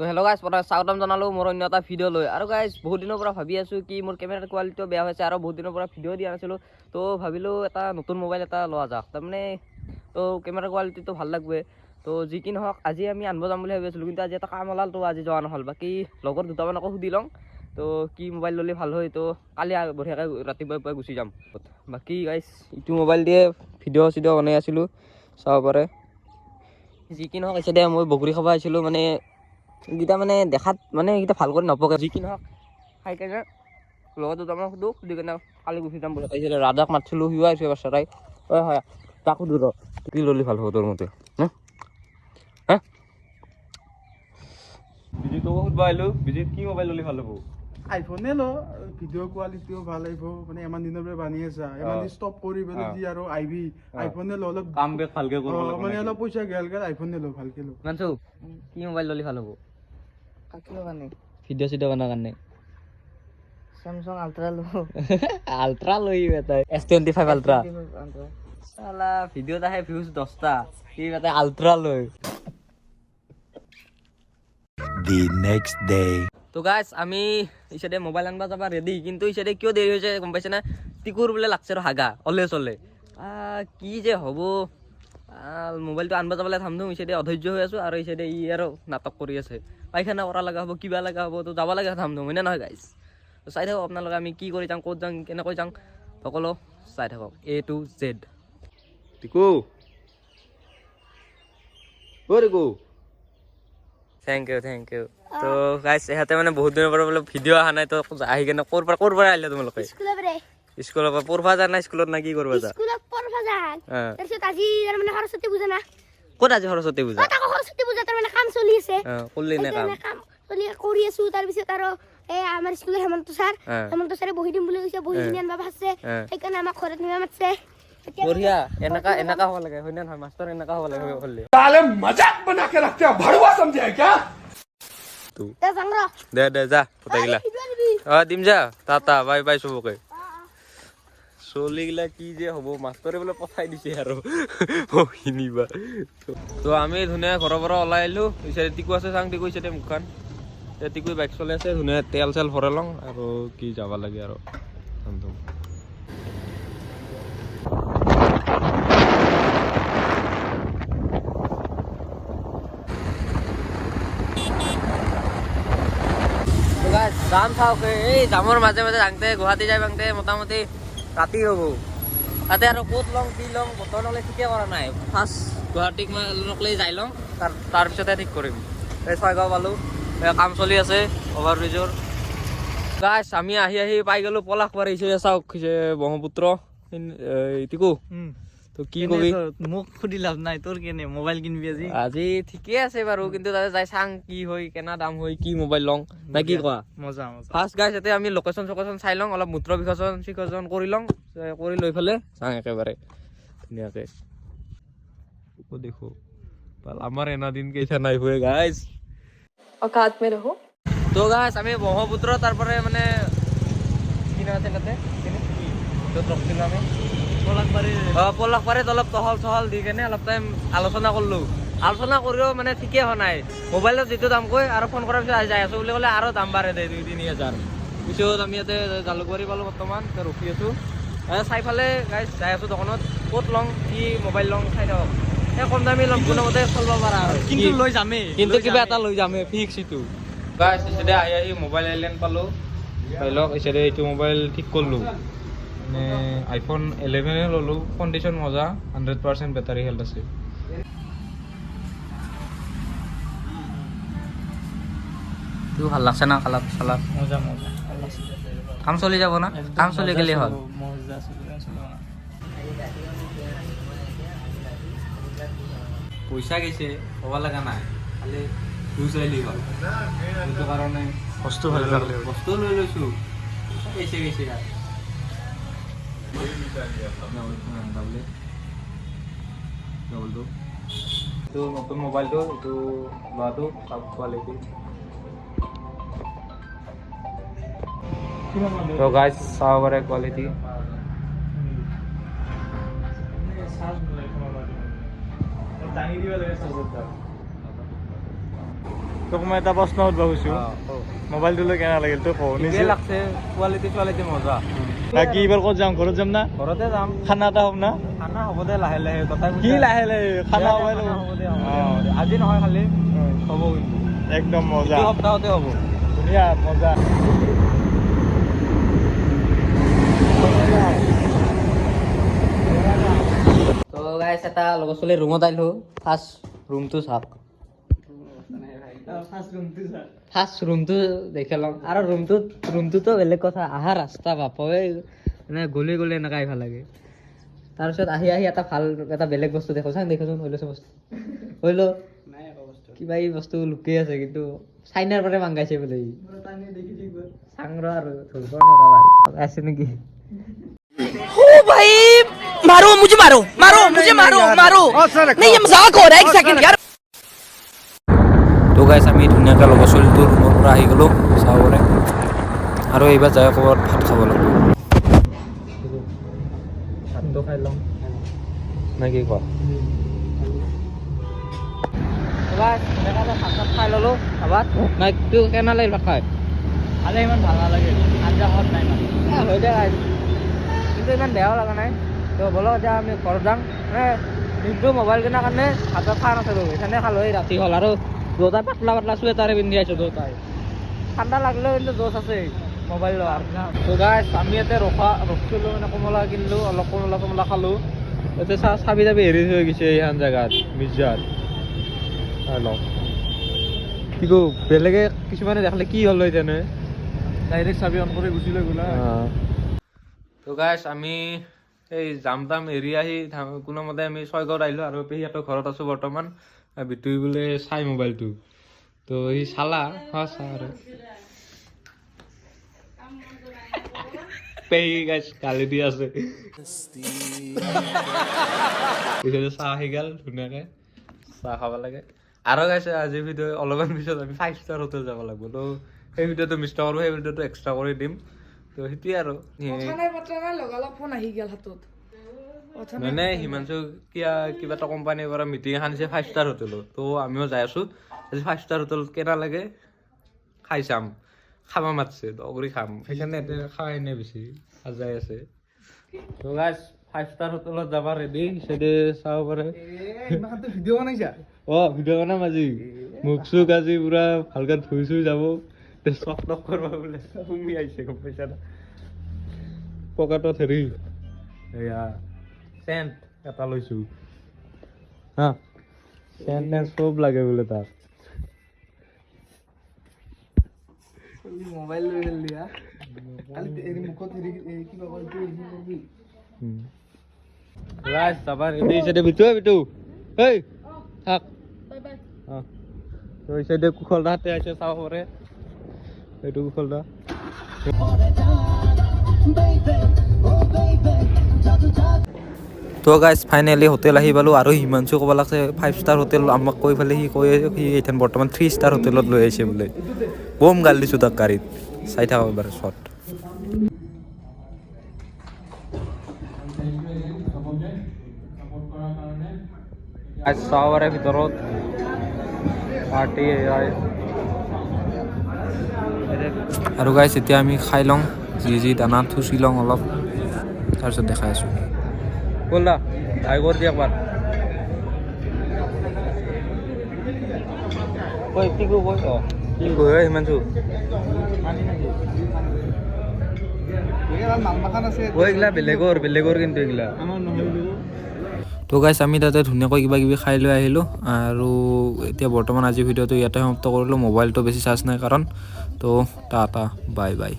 তো hello' guys প্ৰথমে স্বাগতম জনালোঁ মোৰ অন্য এটা ভিডিঅ' লৈ। আৰু গাইজ বহুত দিনৰ পৰা ভাবি আছোঁ কি মোৰ কেমেৰাৰ কোৱালিটিটো বেয়া হৈছে আৰু বহুত দিনৰ পৰা ভিডিঅ' দিয়া নাছিলোঁ। তো ভাবিলোঁ এটা নতুন মোবাইল এটা লোৱা যাওক। তাৰমানে তো কেমেৰাৰ কোৱালিটিটো ভাল লাগবে। তো যি কি নহওক আজি আমি আনিব যাম বুলি ভাবি আছিলোঁ কিন্তু আজি এটা কাম ওলাল তো আজি যোৱা নহ'ল। বাকী লগৰ দুটামানকো সুধি লওঁ। তো কি মোবাইল ল'লে ভাল হয় তো কালি বঢ়িয়াকৈ ৰাতিপুৱাই পুৱাই গুচি যাম। বাকী গাইজ ইটো মোবাইল দিয়ে ভিডিঅ' চিডিঅ' বনাই আছিলোঁ চাব পাৰে। যি কি নহওক দে মই বগৰী খাব আহিছিলোঁ মানে এইকেইটা মানে দেখাত মানে এইকেইটা ভালো কৰি নপকে। যি কি নহওক খাই কেনে লগত দুটামান সুধো সুধি কেনে কালি গুচি যাম বুলি। কৈছিলে ৰাজাক মাতিছিলোঁ সিও আহিছে এবাৰ চাৰাই হয় হয় তাক সুধো ৰ কি ল'লি ভালো হ'ব তোৰ মতে হে? হে? বিজিতকো সুধবা আহিলো বিজিত কি মোবাইল ল'লে ভালো হ'ব? আইফোনে ল ভিডিঅ' কোৱালিটিও ভালো আহিব মানে ইমান দিনৰ পৰা বানি আছা ইমান অ। দিন ষ্টপ কৰি পেলাই। যি আৰু আহিবি আইফোনে ল অলপ কাম বেক ভালকে কৰিব মানে অলপ পইচা গেল গেল আইফোনে ল ভালকে ল মানছো কি মোবাইল ল'লি ভালো হ'ব? কাকিলো কাৰণে ভিডিঅ' চিডিঅ' বনাৰ কাৰণে চেমচাং আল্ট্ৰা লো আল্ট্ৰা লৈ এটা S twenty five ultra ultra চালা ভিডিঅ'ত আহে ভিউজ দহটা সি এটা আল্ট্ৰা লৈ the next day. তো গাইছ আমি ইচাইডে মোবাইল আনবা যাবা ৰেডি কিন্তু ইচাইডে কিয় দেৰি হৈছে গম পাইছে না টিকুৰ বোলে লাগছে আৰু হাগা অলে চলে আহ, কি যে হ'ব আহ, মোবাইলটো আনবা যাবলৈ থাম থুম ইচাইডে অধৈৰ্য হৈ আছোঁ আৰু ইচাইডে ই আৰু নাটক কৰি আছে। পাইখানা কৰা লগা হ'ব কিবা লগা হ'ব তো যাব লাগে থাম থুম হয়নে নহয় গাইছ চাই থাকক আপোনালোকে আমি কি কৰি যাওঁ ক'ত যাওঁ কেনেকৈ যাওঁ। সকলো চাই থাকক এ টু জেড টিকু। টিকু। থেংক ইউ থেংক ইউ তো গাইছ ইহঁতে মানে বহুত দিনৰ পৰা বোলে ভিডিঅ' অহা নাই তো আহি কেনে ক'ৰ পৰা ক'ৰ পৰা আহিলে তোমালোকে? স্কুলৰ পৰা স্কুলৰ পৰা পঢ়বা যা নাই স্কুলত না কি কৰিব যা স্কুলত পঢ়বা অঁ তাৰপিছত আজি তাৰমানে সৰস্বতী পূজা না। ক'ত আজি সৰস্বতী পূজা? তাকো সৰস্বতী পূজা তাৰমানে কাম চলি আছে। কৰিলি নে কাম? চলি কৰি আছো তাৰপিছত আৰু এই আমাৰ স্কুলৰ হেমন্ত ছাৰ হেমন্ত ছাৰে বহি দিম বুলি কৈছে বহি কিনি আনবা ভাবছে সেইকাৰণে আমাক ঘৰত নিবা মাতছে। বঢ়িয়া এনেকা এনেকা হ'ব লাগে হয় নে নহয়? মাষ্টৰ এনেকা হ'ব লাগে হ'লে। দে যাং ৰ। দে দে যা দিবি অঁ দিম যা টাটা বাই বাই চবকে। চলিগিলা কি যে হ'ব, মাষ্টৰে বোলে পঠাই দিছে আৰু। কিনিবা। তো আমি ধুনীয়া ঘৰৰ পৰা ওলাই আহিলোঁ। ইচাৰে টিকু আছে, চাং টিকু ইচাৰে মুখখন। এতিয়া টিকু বাইক চলাই আছে, ধুনীয়া তেল চেল ভৰাই লওঁ আৰু কি যাব লাগে আৰু। যাম চাওক। এই জামৰ মাজে মাজে যাওঁতে গুৱাহাটী যাই পাওঁতে মোটামুটি ৰাতি হ'ব। তাতে আৰু ক'ত লওঁ কি লওঁ বতৰ ল'লে ঠিকে কৰা নাই। ফাৰ্ষ্ট গুৱাহাটীক লৈ যাই লওঁ তাৰ তাৰপিছতে ঠিক কৰিম। এই ছয়গাঁও পালোঁ। কাম চলি আছে অভাৰব্ৰিজৰ গাছ আমি আহি আহি পাই গ'লোঁ পলাশবাৰী চাওক ব্ৰহ্মপুত্ৰ। টিকু কি কবি? মোক খুদি লাভ নাই তোর কেনে? মোবাইল কিনবি আজি? আজি ঠিকে আছে বাৰু কিন্তু তাতে যাই চাং কি হয় কেনা দাম হয় কি মোবাইল লং না কি কোৱা? মজা ফাৰ্ষ্ট গাইছ ইয়াতে আমি লোকেশ্যন চোকেশ্যন চাই লওঁ অলপ মূত্ৰ বিসৰ্জন চিসৰ্জন কৰি লওঁ কৰি লৈ পেলাই চাং একেবাৰে। ধুনীয়াকে। দেখো। আমাৰ এনা দিন কেইটা নাই হয় গাইছ মে তো গাছ আমি ব্ৰহ্মপুত্ৰ তাৰপৰা মানে কি নাম আছে তাতে। য'ত ৰখিছিলোঁ আমি। পলসবাৰীত অলপ টহল চহল দি কেনে অলপ টাইম আলোচনা কৰিলোঁ। আলোচনা কৰিও মানে ঠিকেই হোৱা নাই। মোবাইলত যিটো দাম কয় আৰু ফোন কৰাৰ পিছত যাই আছোঁ বুলি ক'লে আৰু দাম বাঢ়ে দে দুই তিনি হাজাৰ। পিছত আমি ইয়াতে জালুকবাৰী পালোঁ বৰ্তমান ৰখি আছোঁ। চাই ফালে গাইজ যাই আছোঁ দোকানত। ক'ত লওঁ কি মোবাইল লওঁ চাই থাকক। সেই কম দামী লওঁ কোনোমতে চলিব পাৰা কিন্তু লৈ যামেই কিন্তু কিবা এটা লৈ যাম ফিক্স এইটো এতিয়া আহি আহি মোবাইল আইলেণ্ড পালোঁ। ধৰি লওক এইটো মোবাইল ঠিক কৰিলোঁ। মানে আইফোন ইলেভেনে ল'লোঁ কণ্ডিশ্যন মজা হাণ্ড্ৰেড পাৰ্চেণ্ট বেটাৰী হেল্থ আছে। তোৰ ভালো লাগছে না কালাৰ চালাৰ মজা মজা। কাম চলি যাব না? কাম চলি গেলে হ'ল। পইচা গৈছে হ'ব লগা নাই। খালি ভিউজ আহিলি হ'ল। সেইটো কাৰণে বস্তু ভালো বস্তু লৈ লৈছোঁ। গৈছে গৈছে মোবাইলটো এইটো লোৱাটো চাওক কোৱালিটি তো দিব লাগে চাৰ্জাৰডাল তোক মই এটা প্ৰশ্ন সুধিব খুজিছোঁ। মোবাইলটো লৈ কেনে লাগিল? লাগছে। কোৱালিটি চোৱালিটি মজা। বাকী এইবাৰ ক'ত যাম? ঘৰত যাম না? ঘৰতে যাম। খানা এটা হ'ম না? খানা হ'ব দে লাহে লাহে কি লাহে লাহে? খানা হ'ব। আজি নহয় খালি হ'ব কিন্তু। একদম মজা। সপ্তাহতে হ'ব। ধুনীয়া মজা। তো গাইছ এটা লগৰ ছোৱালী ৰুমত আহিলো। ফাৰ্ষ্ট ৰুমটো চাওক। ফাৰ্ষ্ট ৰুমটো দেখি লওঁ আৰু ৰুমটোত ৰুমটোতো বেলেগ কথা। আহা ৰাস্তা বাপৰে। মানে গলি গলি এনেকুৱা আহিব লাগে। তাৰপিছত আহি আহি এটা ভালো এটা বেলেগ বস্তু দেখো। চাং দেখোচোন হৈ লৈছে বস্তু। হৈ ল। কিবা এই বস্তু লুকাই আছে কিন্তু চাইনাৰ পৰা মাংগাইছে বোলে ই। চাং ৰ আৰু ধৰিব নোৱাৰা আছে নেকি? তো গাইছ আমি ধুনীয়াকৈ লগৰ ছোৱালীটোৰ ৰুমৰ পৰা আহি গ'লোঁ চাবলৈ। আৰু এইবাৰ যায় ক'ৰবাত ভাত খাব লাগিব। ভাতটো খাই লওঁ নে কি কোৱা? খাই ল'লোঁ ভাত। নাই তোৰ কেনে লাগিল খাই? আজি ইমান ভালো নালাগে আঞ্জা সোৱাদ নাই ইমান হৈ দে। কিন্তু ইমান বেয়াও লগা নাই। তো ব'লক এতিয়া আমি ঘৰত যাম। মানে দিনটো মোবাইল কিনাৰ কাৰণে হাতত খোৱা নাছিলোঁ সেইকাৰণে খালোঁ ৰাতি হ'ল আৰু। দুটাই পাতলা পাতলা চুৱেটাৰে পিন্ধি আছোঁ দুটাই ঠাণ্ডা লাগিলেও কিন্তু জোচ আছে মোবাইল লোৱাৰ তো গাইছ আমি ইয়াতে ৰখা ৰখিছিলোঁ মানে কমলা কিনিলোঁ অলপ কমলা চমলা খালোঁ। ইয়াতে চা চাবি চাবি হেৰি থৈ গৈছে এইখন জেগাত মিৰ্জাত কি কওঁ বেলেগে কিছুমানে দেখিলে কি হ'ল হয় তেনে? ডাইৰেক্ট চাবি অন কৰি গুচি লৈ গ'লা। তো গাইছ আমি এই জাম তাম এৰি আহি কোনোমতে আমি ছয়গাঁৱত আহিলোঁ আৰু পেহীহঁতৰ ঘৰত আছোঁ বৰ্তমান। বিটুই বোলে চাই মোবাইলটো তো সি চালা হা চা আৰু পেহী গাইছ গালি দি আছে। পিছতে চাহ আহি গ'ল, ধুনীয়াকৈ চাহ খাব লাগে। আৰু গাইছে আজিৰ ভিডিঅ' অলপমান পিছত আমি ফাইভ ষ্টাৰ হোটেল যাব লাগিব। তো সেই ভিডিঅ'টো মিছ নকৰোঁ, সেই ভিডিঅ'টো এক্সট্ৰা কৰি দিম। তো সেইটোৱে আৰু। মানে হিমাংশু কিয়া কিবা এটা কোম্পানীৰ পৰা মিটিং এখন দিছে ফাইভ ষ্টাৰ হোটেলত তো। আমিও যাই আছোঁ। আজি ফাইভ ষ্টাৰ হোটেলত কেনে লাগে খাই চাম। খাব মাতছে দগৰি খাম। সেইকাৰণে খাৱাই নাই বেছি যাই আছে। তো গাইছ ফাইভ ষ্টাৰ হোটেলত যাব ৰেডি চাইডে চাব পাৰে। ভিডিঅ' বনাইছা? অ ভিডিঅ' বনাম আজি। মুখ চুখ আজি পুৰা ভালকে ধুই চুই যাব। চক টক কৰিব বোলে। সুমি আহিছে গম পাইছা পকেটত হেৰি। এয়া চেণ্ট এটা লৈছো হা চেণ্ট নে চব লাগে বোলে তাক। মোবাইল লৈ খেলি মুখত এই কিবা কৰিবি। ৰাইজ যাবা ৰেডি চাইডে বিটু ঐ বিটু। এই থাক। তো এই চাইডে কুশল দাহঁতে আহিছে চাব পাৰে এইটো কুশল দা তো গাইজ ফাইনেলি হোটেল আহি পালোঁ আৰু হিমাংশু ক'ব লাগছে ফাইভ ষ্টাৰ হোটেল আমাক কৈ পেলাই সি কৈ সি এতিয়া বৰ্তমান থ্ৰী ষ্টাৰ হোটেলত লৈ আহিছে বোলে। বম গাল দিছোঁ তাক গাড়ীত। চাই থাকক এবাৰ শ্বট চাবৰে ভিতৰত পাৰ্টি আৰু গাইছ এতিয়া আমি খাই লওঁ, যি যি দানা থুচি লওঁ অলপ। তাৰপিছত দেখাই আছোঁ। ট্ৰাই কৰি দিয়া একবাৰ কৈ কি কৈ কৈ অঁ কি কৈ হিমাংশু এইগিলা বেলেগৰ বেলেগৰ কিন্তু এইগিলা। আমাৰ তো গাইছ আমি তাতে ধুনীয়াকৈ কিবা কিবি খাই লৈ আহিলোঁ আৰু এতিয়া বৰ্তমান আজিৰ ভিডিঅ'টো ইয়াতে সমাপ্ত কৰিলোঁ। মোবাইলটো বেছি চাৰ্জ নাই কাৰণ। তো টাটা বাই বাই